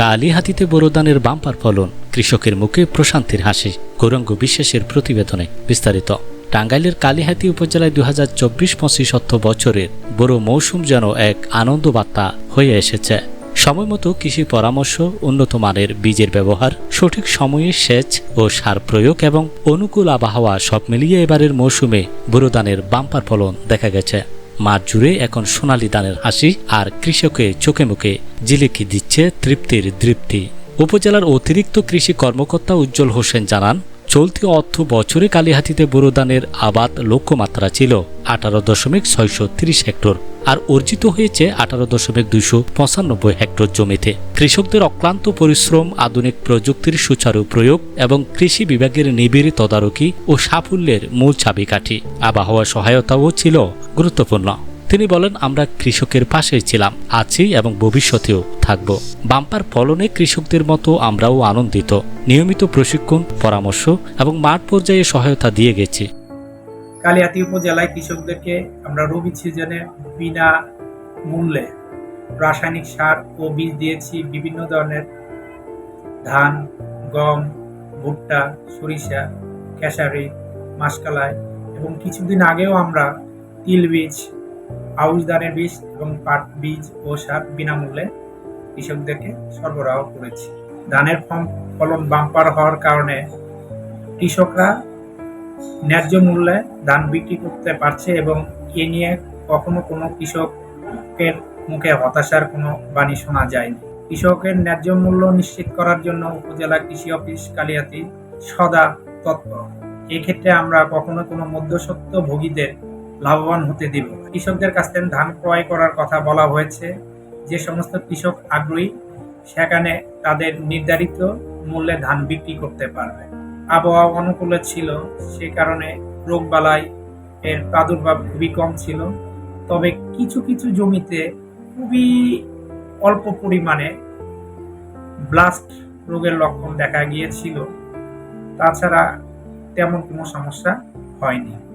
কালীহাতিতে বোরোদানের bumper ফলন, কৃষকের মুখে প্রশান্তির হাসি, গৌরঙ্গ বিশ্বাসের প্রতিবেদনে বিস্তারিত। টাঙ্গাইলের কালীহাতি উপজেলায় দু হাজার চব্বিশ পঁচিশ অর্থ বছরের বড় মৌসুম যেন এক আনন্দ বার্তা হয়ে এসেছে। সময়মতো কৃষি পরামর্শ, উন্নত মানের বীজের ব্যবহার, সঠিক সময়ে সেচ ও সার প্রয়োগ এবং অনুকূল আবহাওয়া সব মিলিয়ে এবারের মৌসুমে বুড়োদানের বাম্পার ফলন দেখা গেছে। মাঠ জুড়ে এখন সোনালী দানের হাসি আর কৃষকের চোখে মুখে জিলিকি দিচ্ছে তৃপ্তির দৃপ্তি। উপজেলার অতিরিক্ত কৃষি কর্মকর্তা উজ্জ্বল হোসেন জানান, চলতি অর্থ বছরে কালীহাতিতে বোরোদানের আবাদ লক্ষ্যমাত্রা ছিল আঠারো দশমিক ছয়শো তিরিশ হেক্টর আর অর্জিত হয়েছে আঠারো দশমিক দুইশো পঁচানব্বই হেক্টর জমিতে। কৃষকদের অক্লান্ত পরিশ্রম, আধুনিক প্রযুক্তির সুচারু প্রয়োগ এবং কৃষি বিভাগের নিবিড় তদারকি ও সাফল্যের মূল চাবিকাঠি। আবহাওয়া সহায়তাও ছিল গুরুত্বপূর্ণ। তিনি বলেন, আমরা কৃষকের পাশেই ছিলাম আছি এবং ভবিষ্যতেও থাকব। বাম্পার ফলনে কৃষকদের মতো আমরাও আনন্দিত। নিয়মিত প্রশিক্ষণ, পরামর্শ এবং মাঠ পর্যায়ে সহায়তা দিয়ে গেছি। কালিয়াতি উপজেলায় কৃষকদেরকে আমরা রবি সিজনে বিনা মূল্যে রাসায়নিক সার ও বীজ দিয়েছি। বিভিন্ন ধরনের ধান, গম, ভুট্টা, সরিষা, খেসারি, মাসকালাই এবং কিছুদিন আগেও আমরা তিল বীজ আউশ ধানের বীজ এবং পাট বীজ ও সার বিনামূল্যে কৃষকদেরকে সরবরাহ করেছি। ধানের ফলন বাম্পার হওয়ার কারণে কৃষকরা ন্যায্য মূল্যে ধান বিক্রি করতে পারছে এবং এ নিয়ে কখনো কোনো কৃষকের মুখে হতাশার কোনো বাণী শোনা যায়নি। কৃষকের ন্যায্য মূল্য নিশ্চিত করার জন্য উপজেলা কৃষি অফিস কালিয়াতি সদা তৎপর। এক্ষেত্রে আমরা কখনো কোনো মধ্যসত্ত্ব ভোগীদের লাভবান হতে দিব। কৃষকদের কাছ থেকে ধান ক্রয় করার কথা বলা হয়েছে। যে সমস্ত কৃষক আগ্রহী, সেখানে তাদের নির্ধারিত মূল্যে ধান বিক্রি করতে পারবে। আবহাওয়া অনুকূলে ছিল, সে কারণে রোগবালাই এর প্রাদুর্ভাব খুবই কম ছিল। তবে কিছু কিছু জমিতে খুবই অল্প পরিমাণে ব্লাস্ট রোগের লক্ষণ দেখা গিয়েছিল। তাছাড়া তেমন কোনো সমস্যা হয়নি।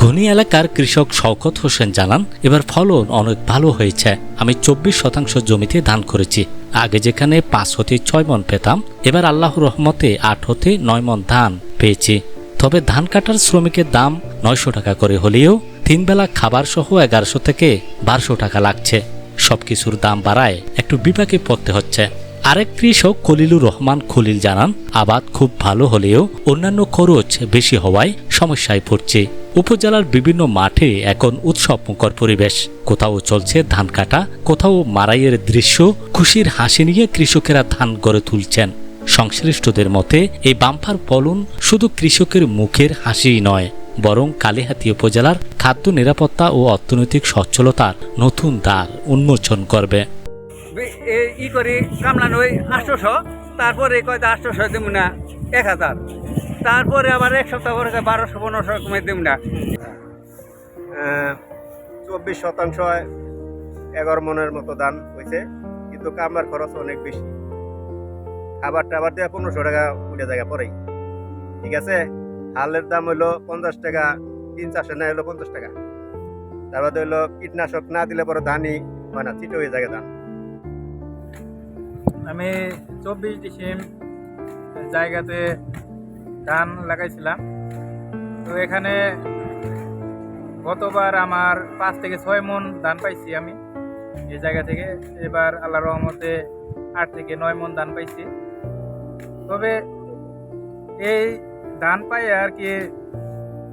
ঘনি এলাকার কৃষক শওকত হোসেন জানান, এবার ফলন অনেক ভালো হয়েছে। আমি চব্বিশ শতাংশ জমিতে ধান করেছি। আগে যেখানে পাঁচ হতে ছয় মন পেতাম, এবার আল্লাহ রহমতে আট হতে নয় মন ধান পেয়েছি। তবে ধান কাটার শ্রমিকের দাম নয়শো টাকা করে হলেও তিন বেলা খাবার সহ এগারোশো থেকে বারোশো টাকা লাগছে। সবকিছুর দাম বাড়ায় একটু বিপাকে পড়তে হচ্ছে। আরেক কৃষক খলিলুর রহমান খলিল জানান, আবাদ খুব ভালো হলেও অন্যান্য খরচ বেশি হওয়ায় সমস্যায় পড়ছে। উপজেলার বিভিন্ন মাঠে এখন উৎসব মুখর পরিবেশ। কোথাও চলছে ধান কাটা, কোথাও মারাইয়ের দৃশ্য, খুশির হাসি নিয়ে কৃষকেরা ধান গড়ে তুলছেন। সংশ্লিষ্টদের মতে, এই বাম্পার ফলন শুধু কৃষকের মুখের হাসিই নয়, বরং কালীহাতি উপজেলার খাদ্য নিরাপত্তা ও অর্থনৈতিক সচ্ছলতার নতুন দ্বার উন্মোচন করবে। তারপরে এক হাজার। তারপরে আবার এক সপ্তাহ পরে বারোশো পনেরোশো কমে দিব না। চব্বিশ শতাংশ এগারো মনের মতো দান হয়েছে কিন্তু কামলার খরচ অনেক বেশি। খাবার টাবার দিয়ে পনেরোশো টাকা উঠে জায়গা পরেই। ঠিক আছে? হালের দাম হইল পঞ্চাশ টাকা তিন চারশো না হইল পঞ্চাশ টাকা। তারপর হইল কীটনাশক না দিলে পরে ধানই হয় না চিটো হয়ে যায় ধান আমি চব্বিশ ডিসেম জায়গাতে ধান লাগাইছিলাম। তো এখানে গতবার আমার পাঁচ থেকে ছয় মন ধান পাইছি আমি। এই জায়গা থেকে এবার আল্লাহ রহমতে আট থেকে নয় মন ধান পাইছি। তবে এই ধান পাই আর কি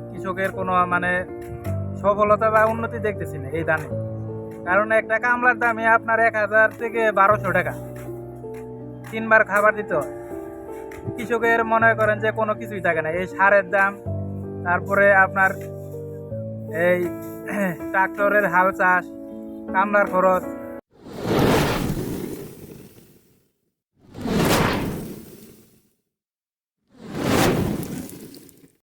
কৃষকের কোনো মানে সফলতা বা উন্নতি দেখতেছি না এই ধানে। কারণ একটা কামলার দামে আপনার এক হাজার থেকে বারোশো টাকা। তিনবার খাবার দিতে হয়। কৃষকের মনে করেন যে কোনো কিছুই থাকে না। এই সারের দাম, তারপরে আপনার এই ট্রাক্টরের হাল চাষ, কামলার খরচ